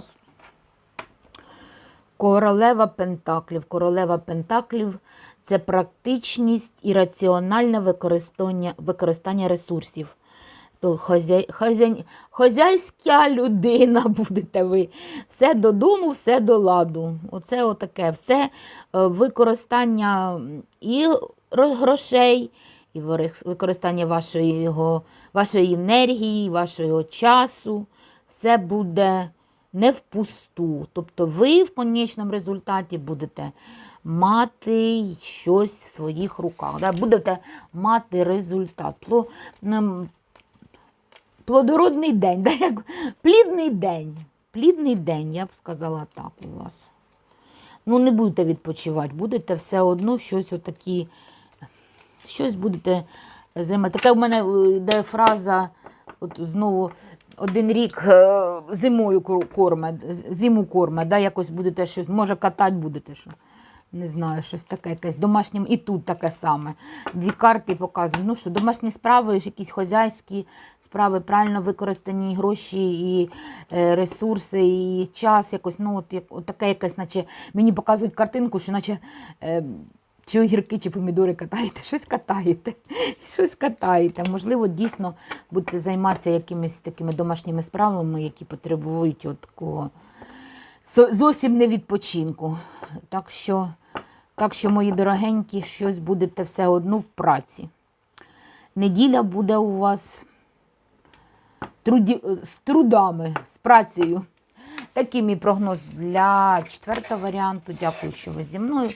вас. Королева Пентаклів. Королева Пентаклів це практичність і раціональне використання, використання ресурсів. То хозяй, хозяй, хозяйська людина будете ви. Все додому, все до ладу. Оце отаке. Все е, використання і грошей, і використання вашої, вашої енергії, вашого часу. Все буде не впусту. Тобто ви в конечному результаті будете мати щось в своїх руках. Да? Будете мати результат. Ем, Плодородний день, да? як плідний день. Плідний день, я б сказала так у вас. Ну, не будете відпочивати, будете все одно щось отакі, щось будете займати. Така в мене е, йде фраза, от знову один рік е, зимою кор- корме, зиму корме, да, якось будете щось, може катати будете що. Не знаю, щось таке, якесь домашнє, і тут таке саме. Дві карти показують. Ну що, домашні справи, якісь хозяйські справи, правильно використані гроші, і е, ресурси, і час якось. Ну, от, от таке якесь, наче мені показують картинку, що наче. Е, чи огірки, чи помідори катаєте, щось катаєте, щось катаєте. Можливо, дійсно будете займатися якимись такими домашніми справами, які потребують от такого зовсім не відпочинку. Так що, так що, мої дорогенькі, щось будете все одно в праці. Неділя буде у вас труді, з трудами, з працею. Такий мій прогноз для четвертого варіанту. Дякую, що ви зі мною.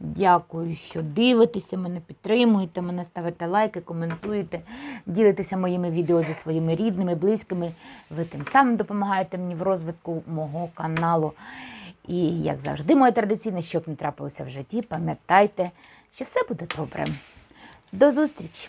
Дякую, що дивитеся мене, підтримуєте мене, ставите лайки, коментуєте, ділитеся моїми відео зі своїми рідними, близькими. Ви тим самим допомагаєте мені в розвитку мого каналу. І, як завжди, моє традиційне, щоб не трапилося в житті, пам'ятайте, що все буде добре. До зустрічі!